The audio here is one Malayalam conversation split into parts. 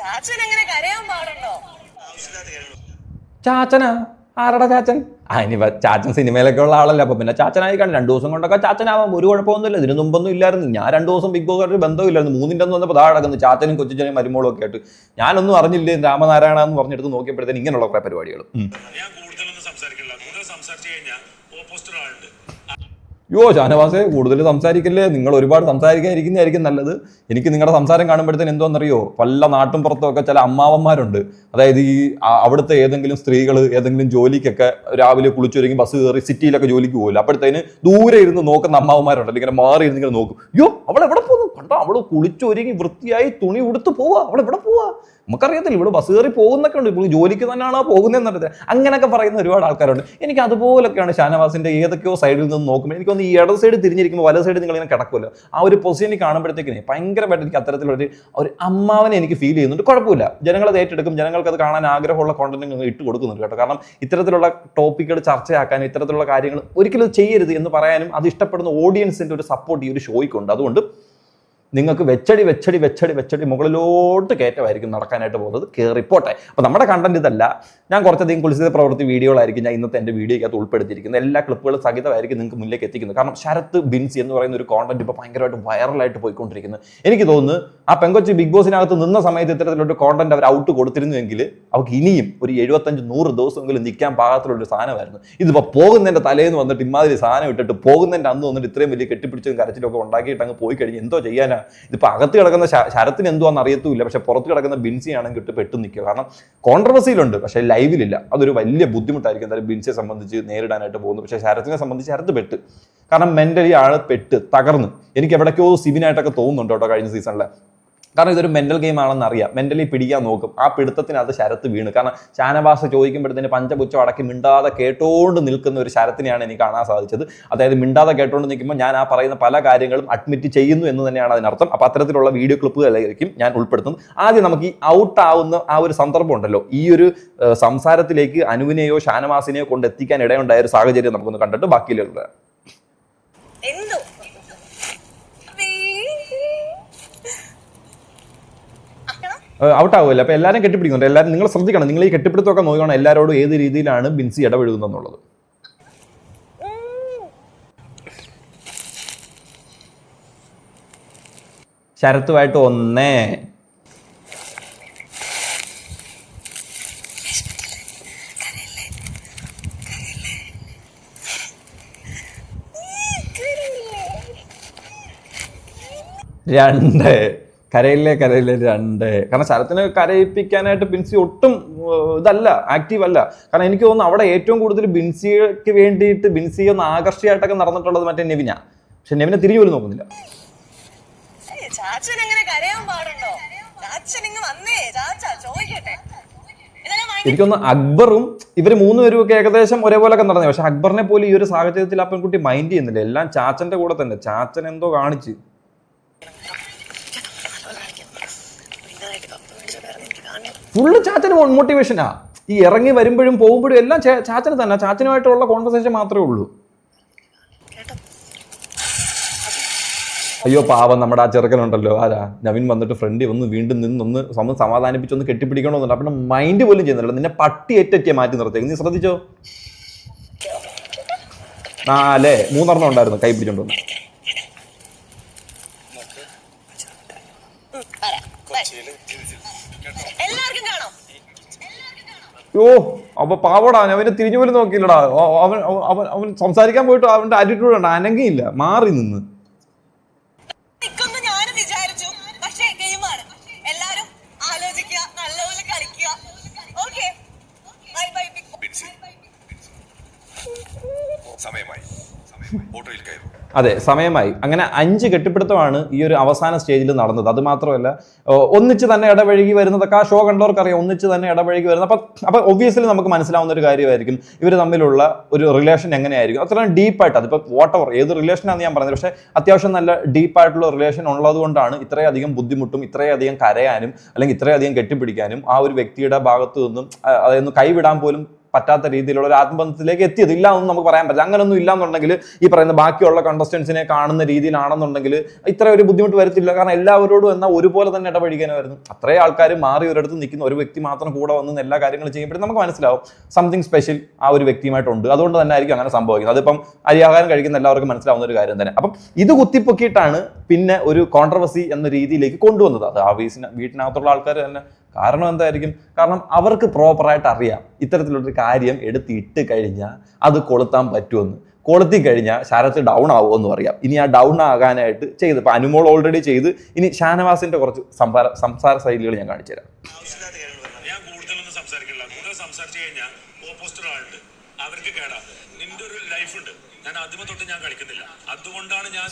ചാച്ചൻ അങ്ങനെ കരയാൻ പാടുണ്ടോ? ചാച്ചനാ? ആരടാ ചാച്ചൻ? ഇനി ചാച്ചൻ സിനിമയിലൊക്കെ ഉള്ള ആളല്ല അപ്പൊ പിന്നെ ചാച്ചനായി കാണും രണ്ടു ദിവസം കൊണ്ടൊക്കെ ചാച്ചനാവാം ഒരു കുഴപ്പമൊന്നുമില്ല. ഇതിന് മുമ്പൊന്നും ഇല്ലായിരുന്നു. ഞാൻ രണ്ടു ദിവസം ബിഗ് ബോസ് ആയിട്ട് ബന്ധമില്ലായിരുന്നു. മൂന്നിന്റെ ഒന്നും വന്നപ്പോൾ താഴെ കിടക്കുന്നു. ചാച്ചനും കൊച്ചിച്ചനും മരുമോളും ഒക്കെ ആയിട്ട്. ഞാനൊന്നും അറിഞ്ഞില്ലേ രാമനാരായണ എന്ന് പറഞ്ഞെടുത്ത് നോക്കിയപ്പോഴത്തേന് ഇങ്ങനെയുള്ള കുറെ പരിപാടികൾ ഞാൻ കൂടുതലൊന്നും സംസാരിക്കില്ല കൂടുതൽ സംസാരിച്ചു കഴിഞ്ഞാൽ ഓപ്പോസിറ്റ് ഒരാളുണ്ട് യോ ഷാനവാസെ കൂടുതൽ സംസാരിക്കല്ലേ? നിങ്ങൾ ഒരുപാട് സംസാരിക്കാതിരിക്കുന്നതായിരിക്കും നല്ലത്. എനിക്ക് നിങ്ങളുടെ സംസാരം കാണുമ്പോഴത്തേന് എന്തോന്നറിയോ? പല നാട്ടും പുറത്തുമൊക്കെ ചില അമ്മാവന്മാരുണ്ട്. അതായത് ഈ അവിടുത്തെ ഏതെങ്കിലും സ്ത്രീകൾ ഏതെങ്കിലും ജോലിക്കൊക്കെ രാവിലെ കുളിച്ചൊരുങ്ങി ബസ് കയറി സിറ്റിയിലൊക്കെ ജോലിക്ക് പോകില്ല അപ്പോഴത്തേന് ദൂരെ ഇരുന്ന് നോക്കുന്ന അമ്മാവന്മാരുണ്ട്. ഇങ്ങനെ മാറി ഇരുന്ന് നോക്കും. യോ അവൾ എവിടെ പോകുന്നു കണ്ടോ അവൾ കുളിച്ചൊരുങ്ങി വൃത്തിയായി തുണി ഉടുത്ത് പോവാ. അവൾ എവിടെ പോവാ? നമുക്കറിയത്തില്ല ഇവിടെ ബസ് കയറി പോകുന്നൊക്കെ ഉണ്ട്. ഇപ്പോൾ ജോലിക്ക് തന്നെയാണോ പോകുന്നതെന്ന് അറിയത്തില്ല. അങ്ങനെയൊക്കെ പറയുന്ന ഒരുപാട് ആൾക്കാരുണ്ട്. എനിക്ക് അതുപോലൊക്കെയാണ് ഷാനവാസിന്റെ ഏതൊക്കെയോ സൈഡിൽ നിന്ന് നോക്കുമ്പോൾ എനിക്കൊന്ന് ഈ ഇടത് സൈഡ് തിരിഞ്ഞിരിക്കുമ്പോൾ വല സൈഡ് നിങ്ങൾ ഇങ്ങനെ കിടക്കുമല്ലോ. ആ ഒരു പൊസിഷനിൽ കാണുമ്പോഴത്തേക്കിനെ ഭയങ്കരമായിട്ട് എനിക്ക് അത്തരത്തിലൊരു ഒരു അമ്മാവനെ എനിക്ക് ഫീൽ ചെയ്യുന്നുണ്ട്. കുഴപ്പമില്ല. ജനങ്ങളത് ഏറ്റെടുക്കും. ജനങ്ങൾക്ക് അത് കാണാൻ ആഗ്രഹമുള്ള കോണ്ടന്റ് നിങ്ങൾ ഇട്ട് കൊടുക്കുന്നുണ്ട് കേട്ടോ. കാരണം ഇത്തരത്തിലുള്ള ടോപ്പിക്കുകൾ ചർച്ചയാക്കാനും ഇത്തരത്തിലുള്ള കാര്യങ്ങൾ ഒരിക്കലും ചെയ്യരുത് എന്ന് പറയാനും അത് ഇഷ്ടപ്പെടുന്ന ഓഡിയൻസിന്റെ ഒരു സപ്പോർട്ട് ഈ ഒരു ഷോയ്ക്കുണ്ട് അതുകൊണ്ട് നിങ്ങൾക്ക് വെച്ചടി വെച്ചടി വെച്ചടി വെച്ചടി മുകളിലോട്ട് കയറ്റമായിരിക്കും നടക്കാനായിട്ട് പോകുന്നത്. കയറിപ്പോട്ടെ അപ്പോൾ നമ്മുടെ കണ്ടന്റ് ഇതല്ല. ഞാൻ കുറച്ചധികം കുളിച്ചിത പ്രവൃത്തി വീഡിയോകളായിരിക്കും ഞാൻ ഇന്നത്തെ എന്റെ വീഡിയോയ്ക്കകത്ത് ഉൾപ്പെടുത്തിയിരിക്കുന്നത്. എല്ലാ ക്ലിപ്പുകളും സഹിതമായിരിക്കും നിങ്ങൾക്ക് മുന്നിലേക്ക് എത്തിക്കുന്നത്. കാരണം ശരത്ത് ബിൻസി എന്ന് പറയുന്ന ഒരു കോണ്ടന്റ് ഇപ്പോൾ ഭയങ്കരമായിട്ട് വൈറലായിട്ട് പോയിക്കൊണ്ടിരിക്കുന്നത് എനിക്ക് തോന്നുന്നു ആ പെങ്കൊച്ചി ബിഗ് ബോസിനകത്ത് നിന്ന സമയത്ത് ഇത്തരത്തിലൊരു കോണ്ടന്റ് അവർ ഔട്ട് കൊടുത്തിരുന്നുവെങ്കിൽ അവർക്ക് ഇനിയും ഒരു എഴുപത്തഞ്ച് നൂറ് ദിവസമെങ്കിലും നിൽക്കാൻ പാകത്തിലുള്ള ഒരു സാധനമായിരുന്നു. ഇതിപ്പോൾ പോകുന്നതിന്റെ തലേന്ന് വന്നിട്ട് ഇമാതിരി സാധനം ഇട്ടിട്ട് പോകുന്നതിന്റെ അന്ന് വന്നിട്ട് ഇത്രയും വലിയ കെട്ടിപ്പിടിച്ചും കരച്ചിലൊക്കെ ഉണ്ടാക്കിയിട്ട് അങ്ങ് പോയി കഴിഞ്ഞ് എന്തോ ചെയ്യാനാ ഇതിപ്പോൾ അകത്ത് കിടക്കുന്ന ശരത്തിന് എന്തുവാന്ന് അറിയത്തുമില്ല. പക്ഷെ പുറത്ത് കിടക്കുന്ന ബിൻസി ആണെങ്കിൽ ഇട്ട് പെട്ടു നിൽക്കുക കാരണം കോൺട്രവേഴ്സിയിലുണ്ട് പക്ഷേ ലൈവിലില്ല. അതൊരു വലിയ ബുദ്ധിമുട്ടായിരിക്കും. എന്തായാലും ബിൻസിയെ സംബന്ധിച്ച് നേരിടാനായിട്ട് പോകുന്നു. പക്ഷേ ശരത്തിനെ സംബന്ധിച്ച് ശരത്ത് പെട്ട്. കാരണം മെന്റലി ആൾ പെട്ട് തകർന്ന്. എനിക്ക് എവിടേക്കോ സിവിനായിട്ടൊക്കെ തോന്നുന്നുണ്ട് കേട്ടോ കഴിഞ്ഞ സീസണിൽ കാരണം ഇതൊരു മെന്റൽ ഗെയിം ആണെന്ന് അറിയാം. മെന്റലി പിടിക്കാൻ നോക്കും. ആ പിടുത്തത്തിനകത്ത് ശരത്ത് വീണ്. കാരണം ഷാനവാസ് ചോദിക്കുമ്പോഴത്തേന് പഞ്ചപുച്ഛം അടക്കി മിണ്ടാതെ കേട്ടോണ്ട് നിൽക്കുന്ന ഒരു ശരത്തിനെയാണ് എനിക്ക് കാണാൻ സാധിച്ചത്. അതായത് മിണ്ടാതെ കേട്ടോണ്ട് നിൽക്കുമ്പോൾ ഞാൻ ആ പറയുന്ന പല കാര്യങ്ങളും അഡ്മിറ്റ് ചെയ്യുന്നു എന്ന് തന്നെയാണ് അതിനർത്ഥം. അപ്പോൾ അത്തരത്തിലുള്ള വീഡിയോ ക്ലിപ്പുകളായിരിക്കും ഞാൻ ഉൾപ്പെടുത്തുന്നത്. ആദ്യം നമുക്ക് ഈ ഔട്ട് ആവുന്ന ആ ഒരു സന്ദർഭം ഉണ്ടല്ലോ. ഈ ഒരു സംസാരത്തിലേക്ക് അനുവിനെയോ ഷാനവാസിനെയോ കൊണ്ട് എത്തിക്കാൻ ഇടയുണ്ടായ ഒരു സാഹചര്യം നമുക്കൊന്ന് കണ്ടിട്ട് ബാക്കിയിലുള്ള എന്തോ ഔട്ട് ആവുമല്ലോ അപ്പോൾ എല്ലാവരും കെട്ടിപ്പിടിക്കുന്നുണ്ട്. എല്ലാവരും നിങ്ങൾ ശ്രദ്ധിക്കണം. നിങ്ങൾ ഈ കെട്ടിപ്പിടുത്തമൊക്കെ നോക്കണം എല്ലാവരോടും ഏത് രീതിയിലാണ് ബിൻസി ഇടപെടുന്നതെന്നുള്ളത് ശരത്തുമായിട്ട് ഒന്നേ. രണ്ട്. കരയിലെ കരയിലെ രണ്ട്. കാരണം ശരത്തിനെ കരയിപ്പിക്കാനായിട്ട് ബിൻസി ഒട്ടും ഇതല്ല ആക്റ്റീവ് അല്ല. കാരണം എനിക്ക് തോന്നുന്നു അവിടെ ഏറ്റവും കൂടുതൽ ബിൻസിക്ക് വേണ്ടിയിട്ട് ബിൻസി ഒന്ന് ആകർഷിയായിട്ടൊക്കെ നടന്നിട്ടുള്ളത് മറ്റേ നെവിന. പക്ഷെ നെവിനെ തിരിഞ്ഞു പോലും നോക്കുന്നില്ല. എനിക്കൊന്ന് അക്ബറും ഇവർ മൂന്നുപേരും ഒക്കെ ഏകദേശം ഒരേപോലൊക്കെ നടന്നു. പക്ഷെ അക്ബറിനെ പോലും ഈ ഒരു സാഹചര്യത്തിൽ ആ പെൺകുട്ടി മൈൻഡ് ചെയ്യുന്നില്ല. എല്ലാം ചാച്ചന്റെ കൂടെ തന്നെ. ചാച്ചൻ എന്തോ കാണിച്ച്. ഫുള്ള് ചാച്ചന് മോട്ടിവേഷനാ ഈ ഇറങ്ങി വരുമ്പോഴും പോകുമ്പോഴും എല്ലാം ചാച്ചന് തന്നെ. ചാച്ചനുമായിട്ടുള്ള കോൺവെർസേഷൻ മാത്രമേ ഉള്ളൂ. അയ്യോ പാവം നമ്മുടെ ആ ചെറുക്കനുണ്ടല്ലോ. ആരാ? നവീൻ വന്നിട്ട് ഫ്രണ്ടി ഒന്ന് വീണ്ടും നിന്നൊന്ന് സമ സമാധാനിപ്പിച്ചൊന്ന് കെട്ടിപ്പിടിക്കണമെന്നുണ്ട്. അപ്പം മൈൻഡ് പോലും ചെയ്യുന്നില്ല നിന്നെ പട്ടി ഏറ്ററ്റിയെ മാറ്റി നിർത്തിയേക്ക്. നീ ശ്രദ്ധിച്ചോ? നാലേ മൂന്നെണ്ണം ഉണ്ടായിരുന്നു. കൈ പിടിച്ചോണ്ട് വന്ന്. യോ അപ്പൊ പാവടാ അവനെ തിരിഞ്ഞു പോലും നോക്കിയില്ലടാ. അവൻ അവൻ- അവൻ സംസാരിക്കാൻ പോയിട്ട് അവന്റെ ആറ്റിറ്റ്യൂഡ് ഉണ്ട് അനങ്ങിയില്ല മാറി നിന്ന് നിൽക്കുന്നു ഞാനും വിചാരിച്ചു പക്ഷേ ഗെയിമാണ് എല്ലാരും ആലോചിക്കുക നല്ലപോലെ കളിക്കുക ഓക്കെ ബൈ ബൈ ബിൻസി സമയമായി ഓട്ടോയിൽ കയറും അതെ സമയമായി. അങ്ങനെ അഞ്ച് കെട്ടിപ്പിടുത്തമാണ് ഈ ഒരു അവസാന സ്റ്റേജിൽ നടന്നത്. അത് മാത്രമല്ല ഒന്നിച്ച് തന്നെ ഇടപഴകി വരുന്നതൊക്കെ ആ ഷോ കണ്ടവർക്ക് അറിയാം ഒന്നിച്ച് തന്നെ ഇടപഴകി വരുന്നത് അപ്പം അപ്പം ഒബ്വിയസ്ലി നമുക്ക് മനസ്സിലാവുന്ന ഒരു കാര്യമായിരിക്കും ഇവർ തമ്മിലുള്ള ഒരു റിലേഷൻ എങ്ങനെയായിരിക്കും. അത്രയും ഡീപ്പായിട്ട് അതിപ്പോൾ വാട്ടവർ ഏത് റിലേഷനാണെന്ന് ഞാൻ പറഞ്ഞത്. പക്ഷേ അത്യാവശ്യം നല്ല ഡീപ്പായിട്ടുള്ള റിലേഷൻ ഉള്ളതുകൊണ്ടാണ് ഇത്രയധികം ബുദ്ധിമുട്ടും ഇത്രയധികം കരയാനും അല്ലെങ്കിൽ ഇത്രയധികം കെട്ടിപ്പിടിക്കാനും ആ ഒരു വ്യക്തിയുടെ ഭാഗത്തു നിന്നും അതായത് കൈവിടാൻ പോലും പറ്റാത്ത രീതിയിലുള്ള ഒരു ആത്മബന്ധത്തിലേക്ക് എത്തിയത് ഇല്ല എന്ന് നമുക്ക് പറയാൻ പറ്റില്ല. അങ്ങനൊന്നും ഇല്ല എന്നുണ്ടെങ്കിൽ ഈ പറയുന്ന ബാക്കിയുള്ള കണ്ടസ്റ്റൻസിനെ കാണുന്ന രീതിയിലാണെന്നുണ്ടെങ്കിൽ ഇത്ര ഒരു ബുദ്ധിമുട്ട് വരത്തില്ല. കാരണം എല്ലാവരോടും എന്നാൽ ഒരുപോലെ തന്നെ ഇടപഴകാനായിരുന്നു അത്രേ ആൾക്കാർ മാറി ഒരിടത്ത് നിൽക്കുന്ന ഒരു വ്യക്തി മാത്രം കൂടെ വന്ന് എല്ലാ കാര്യങ്ങളും ചെയ്യുമ്പോഴും നമുക്ക് മനസ്സിലാവും സംതിങ് സ്പെഷ്യൽ ആ ഒരു വ്യക്തിയുമായിട്ടുണ്ട്. അതുകൊണ്ട് തന്നെ ആയിരിക്കും അങ്ങനെ സംഭവിക്കുന്നത്. അതിപ്പം അരിയാഹാരം കഴിക്കുന്ന എല്ലാവർക്കും മനസ്സിലാവുന്ന ഒരു കാര്യം തന്നെ. അപ്പം ഇത് കുത്തിപ്പൊക്കിയിട്ടാണ് പിന്നെ ഒരു കോൺട്രവേഴ്സി എന്ന രീതിയിലേക്ക് കൊണ്ടുവന്നത്. അത് ആ വീസിന് വീട്ടിനകത്തുള്ള ആൾക്കാർ തന്നെ കാരണം എന്തായിരിക്കും? കാരണം അവർക്ക് പ്രോപ്പറായിട്ട് അറിയാം. ഇത്തരത്തിലൊരു കാര്യം എടുത്തിട്ട് കഴിഞ്ഞാൽ അത് കൊളുത്താൻ പറ്റുമെന്ന്. കൊളുത്തി കഴിഞ്ഞാൽ ശരത്ത് ഡൗൺ ആവുമെന്ന് പറയാം ഇനി ആ ഡൗൺ ആകാനായിട്ട് ചെയ്ത് ഇപ്പം അനുമോൾ ഓൾറെഡി ചെയ്ത് ഇനി ഷാനവാസിന്റെ കുറച്ച് സംസാര സംസാര ശൈലികൾ ഞാൻ കാണിച്ചു തരാം ഞാൻ കൂടുതലൊന്നും സംസാരിക്കില്ല കൂടുതൽ സംസാരിച്ചു കഴിഞ്ഞാൽ ഓപ്പോസിറ്റ് ആളുണ്ട് അവർക്ക് കേടാ നിന്റെ ഒരു ലൈഫ് ഉണ്ട് ഞാൻ ആദ്യമേ തൊട്ട് ഞാൻ കളിക്കുന്നില്ല അതുകൊണ്ടാണ് ഞാൻ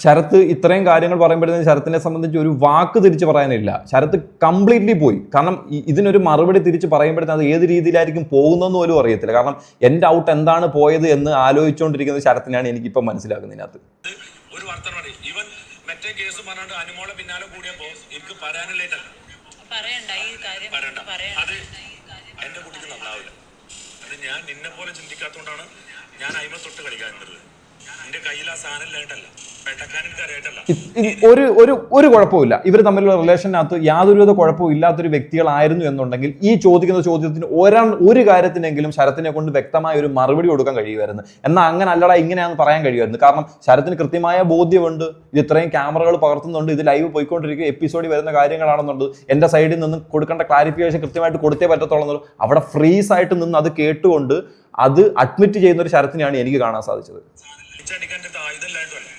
ശരത്ത് ഇത്രയും കാര്യങ്ങൾ പറയുമ്പോഴത്തേന് ശരത്തിനെ സംബന്ധിച്ച് ഒരു വാക്ക് തിരിച്ച് പറയാനില്ല. ശരത്ത് കംപ്ലീറ്റ്ലി പോയി. കാരണം ഇതിനൊരു മറുപടി തിരിച്ച് പറയുമ്പോഴത്തേന് അത് ഏത് രീതിയിലായിരിക്കും പോകുന്നതെന്ന് പോലും അറിയത്തില്ല. കാരണം എന്റെ ഔട്ട് എന്താണ് പോയത് എന്ന് ആലോചിച്ചുകൊണ്ടിരിക്കുന്നത് ശരത്തിനാണ് എനിക്കിപ്പം മനസ്സിലാക്കുന്നതിനകത്ത് ഒരു ഇവൻ മറ്റേ കേസ് അനുമോളെ പിന്നാലെ കൂടിയപ്പോ എനിക്ക് പറയണ്ട ഈ കാര്യം പറയണ്ട. പറയണ്ട. അത് എന്റെ കുട്ടിക്ക് നന്നാവില്ല. അത് ഞാൻ നിന്നെ പോലെ ചിന്തിക്കാത്തോണ്ടാണ് ഞാൻ അയിമ തൊട്ട് കളിക്കാൻ എന്റെ ഒരു ഒരു ഒരു കുഴപ്പമില്ല ഇവർ തമ്മിലുള്ള റിലേഷനകത്ത് യാതൊരുവിധ കുഴപ്പവും ഇല്ലാത്തൊരു വ്യക്തികളായിരുന്നു എന്നുണ്ടെങ്കിൽ ഈ ചോദിക്കുന്ന ചോദ്യത്തിന് ഒരാ ഒരു കാര്യത്തിനെങ്കിലും ശരത്തിനെ കൊണ്ട് വ്യക്തമായ ഒരു മറുപടി കൊടുക്കാൻ കഴിയുമായിരുന്നു. എന്നാൽ അങ്ങനെ അല്ലടാ ഇങ്ങനെയാണെന്ന് പറയാൻ കഴിയുമായിരുന്നു. കാരണം ശരത്തിന് കൃത്യമായ ബോധ്യമുണ്ട്. ഇത് ഇത്രയും ക്യാമറകൾ പകർത്തുന്നുണ്ട്. ഇത് ലൈവ് പോയിക്കൊണ്ടിരിക്കുക. എപ്പിസോഡിൽ വരുന്ന കാര്യങ്ങളാണെന്നുണ്ട്. എന്റെ സൈഡിൽ നിന്ന് കൊടുക്കേണ്ട ക്ലാരിഫിക്കേഷൻ കൃത്യമായിട്ട് കൊടുത്തേ പറ്റത്തുള്ളൂ അവിടെ ഫ്രീസ് ആയിട്ട് നിന്ന് അത് കേട്ടുകൊണ്ട് അത് അഡ്മിറ്റ് ചെയ്യുന്ന ഒരു ശരത്തിനെയാണ് എനിക്ക് കാണാൻ സാധിച്ചത്. തിരിച്ചടിക്കാൻ എന്റെ ആയുധമില്ലായിട്ടല്ല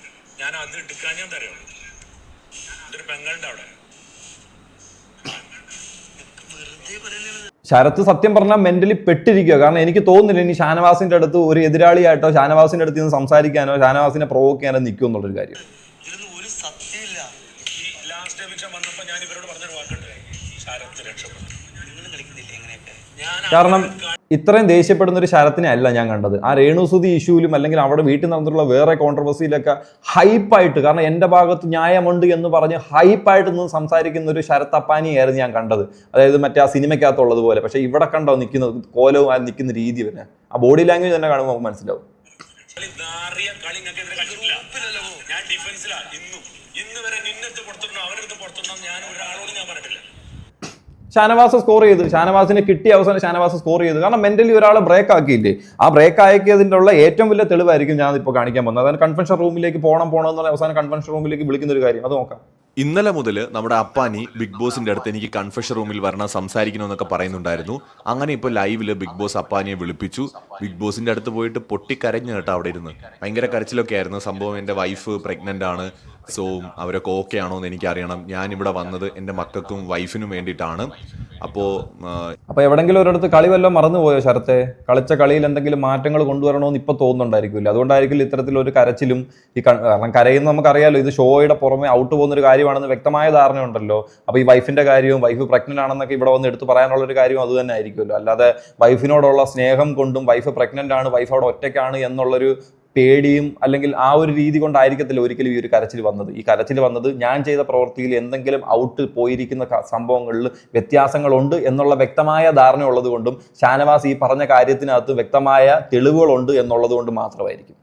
ഞാൻ അത് എടുക്കാൻ ഞാൻ തരുള്ളൂ എന്റെ ഒരു പെങ്ങളുണ്ട് അവിടെ. ശരത്ത് സത്യം പറഞ്ഞാൽ മെന്റലി പെട്ടിരിക്കുക. കാരണം എനിക്ക് തോന്നുന്നില്ല ഇനി ഷാനവാസിന്റെ അടുത്ത് ഒരു എതിരാളിയായിട്ടോ ഷാനവാസിന്റെ അടുത്ത് നിന്ന് സംസാരിക്കാനോ ഷാനവാസിനെ പ്രൊവോക്ക് ചെയ്യാനോ നിൽക്കും എന്നുള്ളൊരു കാര്യം. ഇതിലൊന്നും ഒരു സത്യമില്ല. ഈ ലാസ്റ്റ് എവിക്ഷൻ വന്നപ്പോൾ ഞാൻ ഇവരോട് പറഞ്ഞൊരു വാക്കുണ്ട്. ശരത്ത് രക്ഷപ്പെട്ടു നിങ്ങൾ കളിക്കുന്നില്ലേ എങ്ങനെയൊക്കെ ഞാൻ കാരണം ഇത്രയും ദേഷ്യപ്പെടുന്ന ഒരു ശരത്തിനെ അല്ല ഞാൻ കണ്ടത്. ആ രേണുസുതി ഇഷ്യൂവിലും അല്ലെങ്കിൽ അവിടെ വീട്ടിൽ നടന്നിട്ടുള്ള വേറെ കോൺട്രവേഴ്സിയിലൊക്കെ ഹൈപ്പായിട്ട് കാരണം എന്റെ ഭാഗത്ത് ന്യായമുണ്ട് എന്ന് പറഞ്ഞ് ഹൈപ്പായിട്ട് നിന്ന് സംസാരിക്കുന്ന ഒരു ശരത് അപ്പാനിയായിരുന്നു ഞാൻ കണ്ടത്. അതായത് മറ്റേ ആ സിനിമയ്ക്കകത്തുള്ളത് പോലെ പക്ഷേ ഇവിടെ കണ്ടോ നിൽക്കുന്ന കോലവും ആ നിൽക്കുന്ന രീതി വരെ ആ ബോഡി ലാംഗ്വേജ് തന്നെ കാണുമ്പോൾ നമുക്ക് മനസ്സിലാവും. ഞാൻ ഡിഫൻസിലാ ഇന്നും. ഇന്ന് വരെ ഷാനവാസ് സ്കോർ ചെയ്ത്. ഷാനവാസിനെ കിട്ടിയ അവസാനം ഷാനവാസ് സ്കോർ ചെയ്ത്. കാരണം മെന്റലി ഒരാളെ ബ്രേക്ക് ആക്കിയില്ലേ? ആ ബ്രേക്ക് ആക്കിയതിന്റെ ഉള്ള ഏറ്റവും വലിയ തെളിവായിരിക്കും ഞാൻ ഇപ്പോൾ കാണിക്കാൻ പോകുന്നത്. അതായത് കൺവെൻഷൻ റൂമിലേക്ക് പോകണം പോകണം എന്ന് പറഞ്ഞാൽ അവസാനം കൺവെൻഷൻ റൂമിലേക്ക് വിളിക്കുന്ന ഒരു കാര്യം. അത് നോക്കാം. ഇന്നലെ മുതൽ നമ്മുടെ അപ്പാനി ബിഗ് ബോസിന്റെ അടുത്ത് എനിക്ക് കൺഫഷൻ റൂമിൽ വരണം സംസാരിക്കണമെന്നൊക്കെ പറയുന്നുണ്ടായിരുന്നു. അങ്ങനെ ഇപ്പോൾ ലൈവിൽ ബിഗ് ബോസ് അപ്പാനിയെ വിളിപ്പിച്ചു. ബിഗ് ബോസിന്റെ അടുത്ത് പോയിട്ട് പൊട്ടിക്കരഞ്ഞു കേട്ടോ അവിടെ ഇരുന്ന്. ഭയങ്കര കരച്ചിലൊക്കെ ആയിരുന്നു. സംഭവം എന്റെ വൈഫ് പ്രഗ്നന്റ് ആണ്. സോ അവരൊക്കെ ഓക്കെ ആണോ എന്ന് എനിക്കറിയണം. ഞാൻ ഇവിടെ വന്നത് എന്റെ മക്കൾക്കും വൈഫിനും വേണ്ടിയിട്ടാണ്. അപ്പോ അപ്പൊ എവിടെങ്കിലും ഒരിടത്ത് കളി വല്ലതും മറന്നുപോയോ ശരത്തെ? കളിച്ച കളിയിൽ എന്തെങ്കിലും മാറ്റങ്ങൾ കൊണ്ടുവരണമെന്ന് ഇപ്പൊ തോന്നുന്നുണ്ടായിരിക്കില്ല അതുകൊണ്ടായിരിക്കും ഇത്തരത്തിലൊരു കരച്ചിലും ഈ കാരണം കരയുന്ന നമുക്കറിയാലോ ഇത് ഷോയുടെ പുറമെ ഔട്ട് പോകുന്ന ഒരു കാര്യമാണെന്ന് വ്യക്തമായ ധാരണ ഉണ്ടല്ലോ അപ്പോൾ ഈ വൈഫിന്റെ കാര്യവും വൈഫ് പ്രഗ്നന്റ് ആണെന്നൊക്കെ ഇവിടെ വന്ന് എടുത്ത് പറയാനുള്ള ഒരു കാര്യം അത് തന്നെ ആയിരിക്കുമല്ലോ. അല്ലാതെ വൈഫിനോടുള്ള സ്നേഹം കൊണ്ടും വൈഫ് പ്രഗ്നന്റ് ആണ് വൈഫ് അവിടെ ഒറ്റയ്ക്കാണ് എന്നുള്ളൊരു പേടിയും അല്ലെങ്കിൽ ആ ഒരു രീതി കൊണ്ടായിരിക്കത്തില്ല ഒരിക്കലും ഈ ഒരു കരച്ചിൽ വന്നത്. ഈ കരച്ചിൽ വന്നത് ഞാൻ ചെയ്ത പ്രവൃത്തിയിൽ എന്തെങ്കിലും ഔട്ട് പോയിരിക്കുന്ന സംഭവങ്ങളിൽ വ്യത്യാസങ്ങളുണ്ട് എന്നുള്ള വ്യക്തമായ ധാരണ ഉള്ളതുകൊണ്ടും ഷാനവാസ് ഈ പറഞ്ഞ കാര്യത്തിനകത്ത് വ്യക്തമായ തെളിവുകളുണ്ട് എന്നുള്ളത് കൊണ്ട് മാത്രമായിരിക്കും.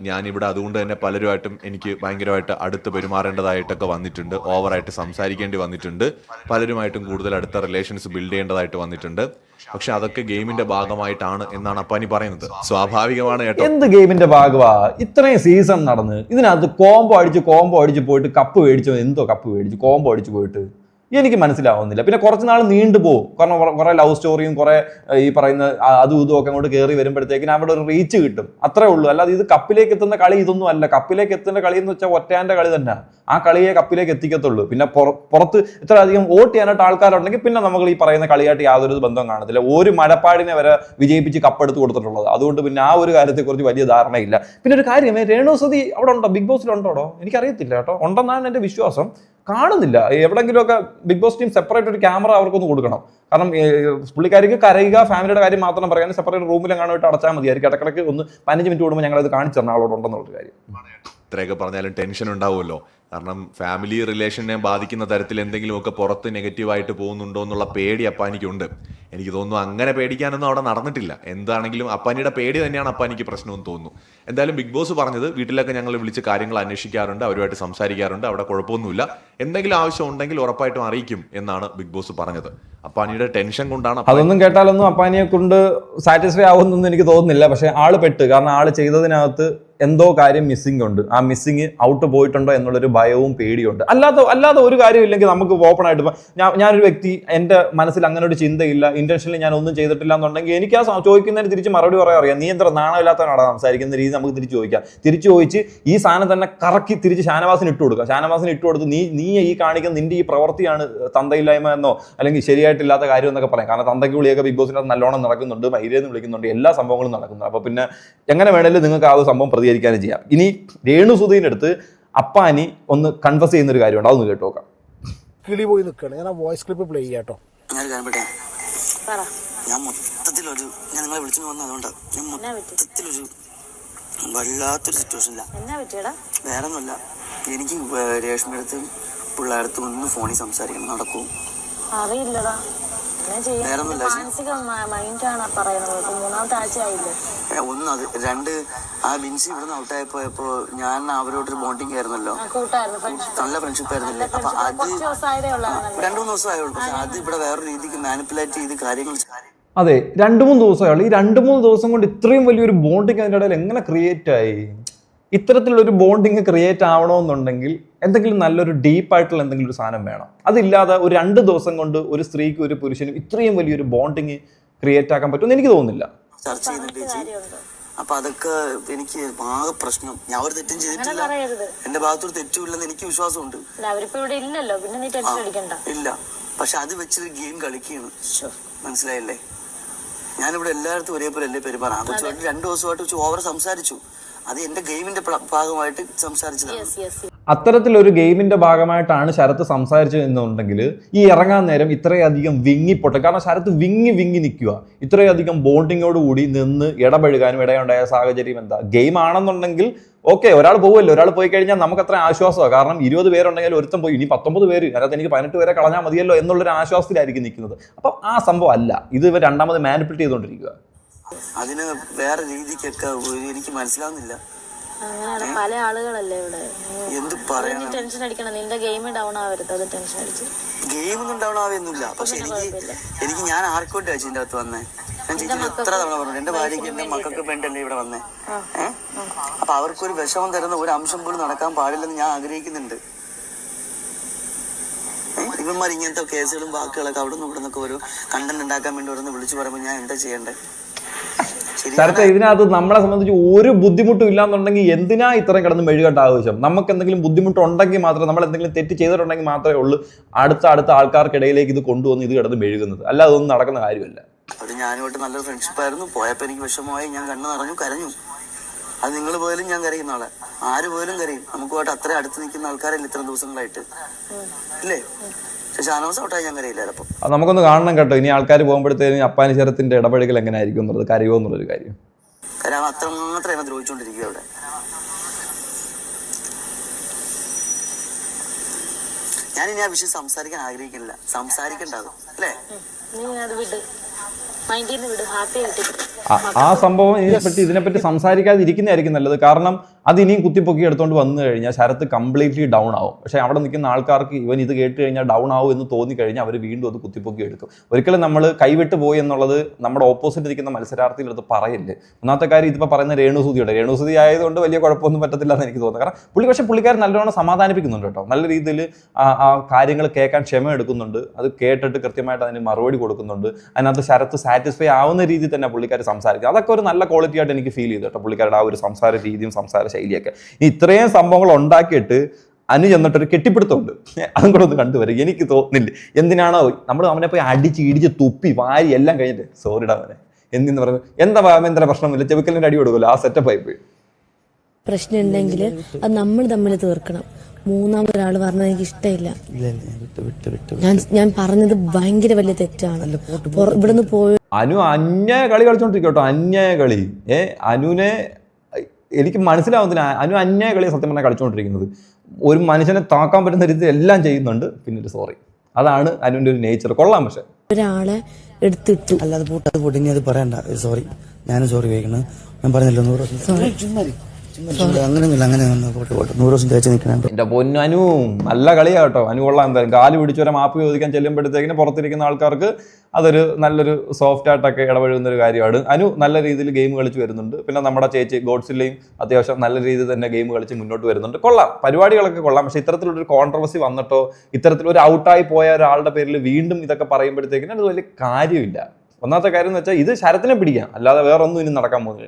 ഞാനിവിടെ അതുകൊണ്ട് തന്നെ പലരുമായിട്ടും എനിക്ക് ഭയങ്കരമായിട്ട് അടുത്ത് പെരുമാറേണ്ടതായിട്ടൊക്കെ വന്നിട്ടുണ്ട്. ഓവറായിട്ട് സംസാരിക്കേണ്ടി വന്നിട്ടുണ്ട്. പലരുമായിട്ടും കൂടുതൽ അടുത്ത റിലേഷൻസ് ബിൽഡ് ചെയ്യേണ്ടതായിട്ട് വന്നിട്ടുണ്ട്. പക്ഷെ അതൊക്കെ ഗെയിമിന്റെ ഭാഗമായിട്ടാണ് എന്നാണ് അപ്പാനി പറയുന്നത്. സ്വാഭാവികമാണ് എന്ത് ഗെയിമിന്റെ ഭാഗമാ? ഇത്രയും സീസൺ നടന്ന് ഇതിനകത്ത് കോംബോ അടിച്ച് കോംബോ അടിച്ച് പോയിട്ട് കപ്പ് മേടിച്ചു? എന്തോ കപ്പ് മേടിച്ച്? കോംബോ അടിച്ച് പോയിട്ട്. എനിക്ക് മനസ്സിലാവുന്നില്ല. പിന്നെ കുറച്ച് നാൾ നീണ്ടു പോകും. കാരണം കുറെ- ലവ് സ്റ്റോറിയും കുറെ ഈ പറയുന്ന അതും ഇതും ഒക്കെ അങ്ങോട്ട് കയറി വരുമ്പോഴത്തേക്കിന് അവിടെ ഒരു റീച്ച് കിട്ടും. അത്രേ ഉള്ളൂ. അല്ലാതെ ഇത് കപ്പിലേക്ക് എത്തുന്ന കളി ഇതൊന്നും അല്ല. കപ്പിലേക്ക് എത്തുന്ന കളി എന്ന് വെച്ചാൽ ഒറ്റയാന്റെ കളി തന്നെ ആ കളിയെ കപ്പിലേക്ക് എത്തിക്കത്തുള്ളൂ. പിന്നെ പുറത്ത് ഇത്ര അധികം വോട്ട് ചെയ്യാനായിട്ട് ആൾക്കാരുണ്ടെങ്കിൽ പിന്നെ നമുക്ക് ഈ പറയുന്ന കളിയായിട്ട് യാതൊരു ബന്ധം കാണത്തില്ല. ഒരു മലപ്പാടിനെ വരെ വിജയിപ്പിച്ച് കപ്പെടുത്ത് കൊടുത്തിട്ടുള്ളത്. അതുകൊണ്ട് പിന്നെ ആ ഒരു കാര്യത്തെക്കുറിച്ച് വലിയ ധാരണയില്ല. പിന്നെ ഒരു കാര്യം രേണു രേണുസതി അവിടെ ഉണ്ടോ? ബിഗ് ബോസിൽ ഉണ്ടോടോ? എനിക്കറിയത്തില്ല കേട്ടോ. ഉണ്ടെന്നാണ് എന്റെ വിശ്വാസം. കാണുന്നില്ല. എവിടെങ്കിലുമൊക്കെ ബിഗ് ബോസ് ടീം സെപ്പറേറ്റ് ഒരു ക്യാമറ അവർക്കൊന്ന് കൊടുക്കണം. കാരണം പുള്ളിക്കാർക്ക് കരയുക ഫാമിലിയുടെ കാര്യം മാത്രം പറയാൻ സെപ്പറേറ്റ് റൂമിലും കാണാനായിട്ട് അടച്ചാൽ മതിയായിരിക്കും ഇടക്കിടക്ക് ഒന്ന് പതിനഞ്ച് മിനിറ്റ് കൂടുമ്പോൾ ഞങ്ങളത് കാണിച്ചു ആളോട് ഉണ്ടെന്നുള്ളൊരു കാര്യം. ഇത്രയൊക്കെ പറഞ്ഞാലും ടെൻഷൻ ഉണ്ടാവുമല്ലോ. കാരണം ഫാമിലി റിലേഷനെ ബാധിക്കുന്ന തരത്തിൽ എന്തെങ്കിലുമൊക്കെ പുറത്ത് നെഗറ്റീവായിട്ട് പോകുന്നുണ്ടോ എന്നുള്ള പേടി അപ്പാനിക്കുണ്ട്. എനിക്ക് തോന്നുന്നു അങ്ങനെ പേടിക്കാനൊന്നും അവിടെ നടന്നിട്ടില്ല. എന്താണെങ്കിലും അപ്പാനിയുടെ പേടി തന്നെയാണ് അപ്പാനിക്ക് പ്രശ്നമെന്ന് തോന്നുന്നു. എന്തായാലും ബിഗ് ബോസ് പറഞ്ഞത് വീട്ടിലൊക്കെ ഞങ്ങൾ വിളിച്ച് കാര്യങ്ങൾ അന്വേഷിക്കാറുണ്ട് അവരുമായിട്ട് സംസാരിക്കാറുണ്ട് അവിടെ കുഴപ്പമൊന്നുമില്ല. എന്തെങ്കിലും ആവശ്യം ഉണ്ടെങ്കിൽ ഉറപ്പായിട്ടും അറിയിക്കും എന്നാണ് ബിഗ് ബോസ് പറഞ്ഞത്. അപ്പാനിയുടെ ടെൻഷൻ കൊണ്ടാണ് അതൊന്നും കേട്ടാലൊന്നും അപ്പാനിയെ കൊണ്ട് സാറ്റിസ്ഫൈ ആവുന്നൊന്നും എനിക്ക് തോന്നുന്നില്ല. പക്ഷേ ആൾ പെട്ട് കാരണം ആൾ ചെയ്തതിനകത്ത് എന്തോ കാര്യം മിസ്സിംഗ് ഉണ്ട്. ആ മിസ്സിങ് ഔട്ട് പോയിട്ടുണ്ടോ എന്നുള്ളൊരു ഭയവും പേടിയുണ്ട്. അല്ലാത്ത അല്ലാതെ ഒരു കാര്യമില്ലെങ്കിൽ നമുക്ക് ഓപ്പൺ ആയിട്ട് ഞാൻ ഞാനൊരു വ്യക്തി എന്റെ മനസ്സിൽ അങ്ങനെ ഒരു ചിന്തയില്ല. ഇന്റൻഷനിൽ ഞാൻ ഒന്നും ചെയ്തിട്ടില്ല എന്നുണ്ടെങ്കിൽ എനിക്ക് ആ ചോദിക്കുന്നതിന് തിരിച്ച് മറുപടി പറയാൻ അറിയാം. നീ എന്താ നാണമില്ലാത്തവനാണ് സംസാരിക്കുന്ന രീതി നമുക്ക് തിരിച്ച് ചോദിക്കാം. തിരിച്ച് ചോദിച്ച് ഈ സാധനം തന്നെ കറക്കി തിരിച്ച് ഷാനവാസിന് ഇട്ട് കൊടുക്കുക ഷാനവാസിന് ഇട്ട് കൊടുത്ത് നീ നീ ഈ കാണിക്കുന്ന നിന്റെ ഈ പ്രവൃത്തിയാണ് തന്തയില്ലായ്മ എന്നോ അല്ലെങ്കിൽ ശരിയായിട്ടില്ലാത്ത കാര്യം എന്നൊക്കെ പറയാം. കാരണം തന്തയ്ക്ക് വിളിയൊക്കെ ബിഗ് ബോസിനകത്ത് നല്ലോണം നടക്കുന്നുണ്ട് മൈരേന്ന് വിളിക്കുന്നുണ്ട് എല്ലാ സംഭവങ്ങളും നടക്കുന്നുണ്ട്. അപ്പോൾ പിന്നെ എങ്ങനെ വേണേലും നിങ്ങൾക്ക് ആ ഒരു സംഭവം പ്രതികരിക്കാനും ചെയ്യാം. ഇനി രേണു സുധീന്റെ അടുത്ത് അപ്പാനി ഒന്ന് കൺഫസ് ചെയ്യുന്ന ഒരു കാര്യമുണ്ട്. അതൊന്ന് കേട്ട് നോക്കാം. കിളി പോയി നിൽക്കുകയാണ്. ഞാൻ ആ വോയിസ് ക്ലിപ്പ് പ്ലേ ചെയ്യാട്ടോ ഞാൻ ഞാൻ മൊത്തത്തിലൊരു ഞാൻ നിങ്ങളെ വിളിച്ചു വന്നത് അതുകൊണ്ട്. ഞാൻ മൊത്തത്തിലൊരു വല്ലാത്തൊരു സിറ്റുവേഷനില്ല വേറെ ഒന്നുമല്ല എനിക്ക് രേഷ്മയുടെ അടുത്ത് പിള്ളേരടുത്ത് ഒന്ന് ഫോണിൽ സംസാരിക്കണം. നടക്കും. അറിയില്ലടാ. മാനസിക മൈൻഡാണ് പറയുന്നത്. മൂന്നാമത്തെ ആഴ്ച ആയില്ലേ ഒന്ന് അത് രണ്ട് ആ ബിൻസി ഇവിടുന്ന് ഔട്ടായി പോയപ്പോ ഞാൻ അവരോടൊരു ബോണ്ടിങ് ആയിരുന്നല്ലോ. നല്ല ഫ്രണ്ട്ഷിപ്പ് ആയിരുന്നില്ലേ? അപ്പൊ അത് രണ്ടു മൂന്ന് ദിവസമായുള്ളൂ. പക്ഷെ അത് ഇവിടെ വേറെ രീതിക്ക് മാനിപ്പുലേറ്റ് ചെയ്ത് കാര്യങ്ങൾ അതെ രണ്ടു മൂന്ന് ദിവസമായുള്ളൂ. ഈ രണ്ട് മൂന്ന് ദിവസം കൊണ്ട് ഇത്രയും വലിയൊരു ബോണ്ടിങ് അതിന്റെ ഇടയിൽ എങ്ങനെ ക്രിയേറ്റ് ആയി? ഇത്തരത്തിലൊരു ബോണ്ടിങ് ക്രിയേറ്റ് ആവണമെന്നുണ്ടെങ്കിൽ എന്തെങ്കിലും നല്ലൊരു ഡീപ്പായിട്ടുള്ള എന്തെങ്കിലും ഒരു സാധനം വേണം. അതില്ലാതെ ഒരു രണ്ട് ദിവസം കൊണ്ട് ഒരു സ്ത്രീക്കും ഒരു പുരുഷനും ഇത്രയും വലിയൊരു ബോണ്ടിങ് ക്രിയേറ്റ് ആക്കാൻ പറ്റുമെന്ന് എനിക്ക് തോന്നുന്നില്ല. ചർച്ച ചെയ്യുന്നുണ്ട് ചേച്ചി അപ്പൊ അതൊക്കെ എനിക്ക് ആകെ പ്രശ്നം. ഞാൻ ഒരു തെറ്റും ചെയ്തിട്ടില്ല. എന്റെ ഭാഗത്തൊരു തെറ്റുമില്ലെന്ന് എനിക്ക് വിശ്വാസമുണ്ട്. ഇല്ല. പക്ഷെ അത് വെച്ചൊരു ഗെയിം കളിക്കുകയാണ്. മനസ്സിലായില്ലേ? ഞാനിവിടെ എല്ലായിടത്തും ഒരേപോലെ അല്ലേ പെരുമാറാം ആ കൊച്ചുമായിട്ട് രണ്ടു ദിവസമായിട്ട് വെച്ച് ഓവർ സംസാരിച്ചു. അത് എന്റെ ഗെയിമിന്റെ ഭാഗമായിട്ട് സംസാരിച്ചതാണ്. അത്തരത്തിലൊരു ഗെയിമിന്റെ ഭാഗമായിട്ടാണ് ശരത്ത് സംസാരിച്ചു എന്നുണ്ടെങ്കിൽ ഈ ഇറങ്ങാൻ നേരം ഇത്രയധികം വിങ്ങിപ്പൊട്ടും കാരണം ശരത്ത് വിങ്ങി വിങ്ങി നിൽക്കുക. ഇത്രയധികം ബോണ്ടിങ്ങോട് കൂടി നിന്ന് ഇടപഴകാനും ഇടയുണ്ടായ സാഹചര്യം എന്താ? ഗെയിം ആണെന്നുണ്ടെങ്കിൽ ഓക്കെ ഒരാൾ പോകുമല്ലോ ഒരാൾ പോയി കഴിഞ്ഞാൽ നമുക്ക് അത്ര ആശ്വാസമാണ് കാരണം ഇരുപത് പേരുണ്ടെങ്കിൽ ഒരുത്തം പോയി. ഇനി പത്തൊമ്പത് പേര് അതിനകത്ത് എനിക്ക് പതിനെട്ട് പേരെ കളഞ്ഞാൽ മതിയല്ലോ എന്നുള്ളൊരു ആശ്വാസത്തിലായിരിക്കും നിൽക്കുന്നത്. അപ്പം ആ സംഭവം അല്ല. ഇത് ഇവർ രണ്ടാമത് മാനിപ്പുലേറ്റ് ചെയ്തുകൊണ്ടിരിക്കുക. അതിന് വേറെ രീതിക്കൊക്കെ എനിക്ക് മനസ്സിലാവുന്നില്ല. അങ്ങനെയാണ് പല ആളുകളല്ലേ ഇവിടെ. എന്ത് പറയുന്നു പറയണം ടെൻഷൻ അടിക്കണം. നിന്റെ ഗെയിം ഡൗൺ ആവരുത്. അത് ടെൻഷൻ അടിച്ച്. ഗെയിം ഒന്നും ഡൗൺ ആവുന്നില്ല പക്ഷെ എനിക്ക് എനിക്ക് ഞാൻ ആർക്കോട്ട് അച്ഛന്റെ അകത്ത് വന്നേ? ഞാൻ ചേച്ചി എത്ര തവണ പറഞ്ഞു? എന്റെ ഭാര്യയ്ക്ക് എന്റെ മക്കൾക്ക് വേണ്ടല്ലേ ഇവിടെ വന്നേ? ഏഹ് അപ്പൊ അവർക്കൊരു വിഷമം തരുന്ന ഒരു അംശം പോലും നടക്കാൻ പാടില്ലെന്ന് ഞാൻ ആഗ്രഹിക്കുന്നുണ്ട്? ഇവന്മാർ ഇങ്ങനത്തെ കേസുകളും വാക്കുകളൊക്കെ അവിടെ നിന്ന് ഇവിടെ നിന്നൊക്കെ ഒരു കണ്ടന്റ് ഉണ്ടാക്കാൻ വേണ്ടി ഓരോന്ന് വിളിച്ചു പറയുമ്പോൾ ഞാൻ എന്താ ചെയ്യണ്ടേ? ശരത്ത് ഇതിനകത്ത് നമ്മളെ സംബന്ധിച്ച് ഒരു ബുദ്ധിമുട്ടും ഇല്ലാന്നുണ്ടെങ്കിൽ എന്തിനാ ഇത്രയും കിടന്ന് മെഴുകേണ്ട ആവശ്യം? നമുക്ക് എന്തെങ്കിലും ബുദ്ധിമുട്ടുണ്ടെങ്കിൽ മാത്രമേ നമ്മൾ എന്തെങ്കിലും തെറ്റ് ചെയ്തിട്ടുണ്ടെങ്കിൽ മാത്രമേ ഉള്ളൂ അടുത്ത അടുത്ത ആൾക്കാർക്കിടയിലേക്ക് ഇത് കൊണ്ടുവന്ന് ഇത് കിടന്ന് മെഴുകുന്നത്. അല്ലാതെ അതൊന്നും നടക്കുന്ന കാര്യമല്ല. അത് ഞാനുമായിട്ട് നല്ലൊരു ഫ്രണ്ട്ഷിപ്പ് ആയിരുന്നു. പോയപ്പോ എനിക്ക് വിഷമമായി. ഞാൻ കണ്ണു നിറഞ്ഞു കരഞ്ഞു. അത് നിങ്ങൾ പോലും ഞാൻ കരയും നാളെ ആര് പോലും കരയും. നമുക്കുമായിട്ട് അത്ര അടുത്ത് നിൽക്കുന്ന ആൾക്കാരല്ല ഇത്ര ദിവസങ്ങളായിട്ട്? ഇല്ലേ? നമുക്കൊന്ന് കാണണം കേട്ടോ. ഇനി ആൾക്കാർ പോകുമ്പോഴത്തേന് അപ്പാനി ശരത്തിന്റെ ഇടപഴകൽ എങ്ങനെയായിരിക്കും എന്നുള്ളത് കരയോ എന്നുള്ളൊരു കാര്യം. അത്രമാത്രം ദ്രോഹിച്ചുകൊണ്ടിരിക്കുക അവിടെ. ഞാൻ ഇനി ആ വിഷയം സംസാരിക്കാൻ ആഗ്രഹിക്കുന്നില്ല. സംസാരിക്കണ്ടാവും അല്ലേ? നീ അത് വിട്. മൈൻഡിൽ വിട്. ഹാപ്പി ആയിട്ട് ആ- ആ സംഭവം ഇതിനെപ്പറ്റി ഇതിനെപ്പറ്റി സംസാരിക്കാതിരിക്കുന്നതായിരിക്കും നല്ലത്. കാരണം അത് ഇനിയും കുത്തിപ്പൊക്കി എടുത്തുകൊണ്ട് വന്നു കഴിഞ്ഞാൽ ശരത്ത് കംപ്ലീറ്റ്ലി ഡൗൺ ആവും. പക്ഷേ അവിടെ നിൽക്കുന്ന ആൾക്കാർക്ക് ഇവൻ ഇത് കേട്ട് കഴിഞ്ഞാൽ ഡൗൺ ആവും എന്ന് തോന്നി കഴിഞ്ഞാൽ അവർ വീണ്ടും അത് കുത്തിപ്പൊക്കി എടുക്കും. ഒരിക്കലും നമ്മൾ കൈവിട്ട് പോയി എന്നുള്ളത് നമ്മുടെ ഓപ്പോസിറ്റ് നിൽക്കുന്ന മത്സരാർത്ഥികളുടെ അടുത്ത് പറയില്ലേ? ഒന്നാമത്തെ കാര്യം ഇതിപ്പോൾ പറയുന്ന രേണുസുതിയുടെ. രേണുസുതി ആയതുകൊണ്ട് വലിയ കുഴപ്പമൊന്നും പറ്റത്തില്ല എന്ന് എനിക്ക് തോന്നുന്നു. കാരണം പുള്ളി പക്ഷേ പുള്ളിക്കാരൻ നല്ലോണം സമാധാനിപ്പിക്കുന്നുണ്ട് കേട്ടോ. നല്ല രീതിയിൽ ആ കാര്യങ്ങൾ കേൾക്കാൻ ക്ഷമ എടുക്കുന്നുണ്ട്. അത് കേട്ടിട്ട് കൃത്യമായിട്ട് അതിന് മറുപടി കൊടുക്കുന്നുണ്ട്. അതിനകത്ത് ശരത്ത് സാറ്റിസ്ഫൈ ആവുന്ന രീതിയിൽ തന്നെ പുള്ളിക്കാർ സംസാരിക്കും. അതൊക്കെ ഒരു നല്ല ക്വാളിറ്റി ആയിട്ട് എനിക്ക് ഫീൽ ചെയ്തു കേട്ടോ പുള്ളിക്കാരുടെ ആ ഒരു സംസാര രീതിയും സംസാര ശൈലിയൊക്കെ. ഇനി ഇത്രയും സംഭവങ്ങൾ ഉണ്ടാക്കിയിട്ട് അനു ചെന്നിട്ടൊരു കെട്ടിപ്പിടുത്തമുണ്ട്. അതും കൂടെ ഒന്ന് കണ്ടുവരും എനിക്ക് തോന്നുന്നില്ല. എന്തിനാണോ നമ്മൾ അവനെ പോയി അടിച്ച് ഇടിച്ച് തുപ്പി വാരി എല്ലാം കഴിഞ്ഞിട്ട് സോറിടാ അവനെ എന്തിന്ന് പറയുന്നത്? എന്താ വാമേന്ദ്ര പ്രശ്നമില്ല ചെവിക്കലിന്റെ അടി കൊടുക്കുമല്ലോ. ആ സെറ്റപ്പ് ആയി പോയി. പ്രശ്നം ഉണ്ടെങ്കിൽ അത് നമ്മൾ തമ്മിൽ തീർക്കണം. മൂന്നാമതൊരാൾ പറഞ്ഞത് എനിക്ക് ഇഷ്ടമില്ല. ഞാൻ ഞാൻ പറഞ്ഞത് ഭയങ്കര വലിയ തെറ്റാണ്. ഇവിടുന്ന് പോയി അനു അന്യായ കളി കളിച്ചോണ്ടിരിക്കട്ടോ അന്യായ കളി. ഏ അനുവിനെ എനിക്ക് മനസ്സിലാവുന്നില്ല. അനു അന്യായ കളി സത്യം പറഞ്ഞാൽ കളിച്ചുകൊണ്ടിരിക്കുന്നത് ഒരു മനുഷ്യനെ താക്കാൻ പറ്റുന്ന രീതിയിൽ എല്ലാം ചെയ്യുന്നുണ്ട്. പിന്നെ ഒരു സോറി അതാണ് അനുവിന്റെ ഒരു നേച്ചർ കൊള്ളാം പക്ഷെ. ഒരാളെ എടുത്തിട്ടു. അല്ലാതെ പോട്ടെ അത് പോട്ടെ അത് പറയണ്ട. സോറി ഞാനും സോറി കഴിക്കണം ഞാൻ പറഞ്ഞല്ലോ നൂറ് ദിവസം അങ്ങനെ എന്റെ പൊന്നു അനു നല്ല കളിയാ കേട്ടോ. അനു കൊള്ളാം എന്തായാലും. കാൽ പിടിച്ചൊരു മാപ്പ് ചോദിക്കാൻ ചെല്ലുമ്പോഴത്തേക്കിന് പുറത്തിരിക്കുന്ന ആൾക്കാർക്ക് അതൊരു നല്ലൊരു സോഫ്റ്റ് ആയിട്ടൊക്കെ ഇടപഴകുന്ന ഒരു കാര്യമാണ്. അനു നല്ല രീതിയിൽ ഗെയിം കളിച്ച് വരുന്നുണ്ട്. പിന്നെ നമ്മുടെ ചേച്ചി ഗോഡ്സിലെയും അത്യാവശ്യം നല്ല രീതിയിൽ തന്നെ ഗെയിം കളിച്ച് മുന്നോട്ട് വരുന്നുണ്ട്. കൊള്ളാം. പരിപാടികളൊക്കെ കൊള്ളാം. പക്ഷെ ഇത്തരത്തിലൊരു കോൺട്രവേഴ്സി വന്നിട്ടോ ഇത്തരത്തിലൊരു ഔട്ടായി പോയ ഒരാളുടെ പേരിൽ വീണ്ടും ഇതൊക്കെ പറയുമ്പോഴത്തേക്കിന് അത് വലിയ കാര്യമില്ല. ഒന്നാമത്തെ കാര്യം എന്ന് വെച്ചാൽ ഇത് ശരത്തിനെ പിടിക്കാം. അല്ലാതെ വേറൊന്നും ഇനി നടക്കാൻ പോകുന്നില്ല.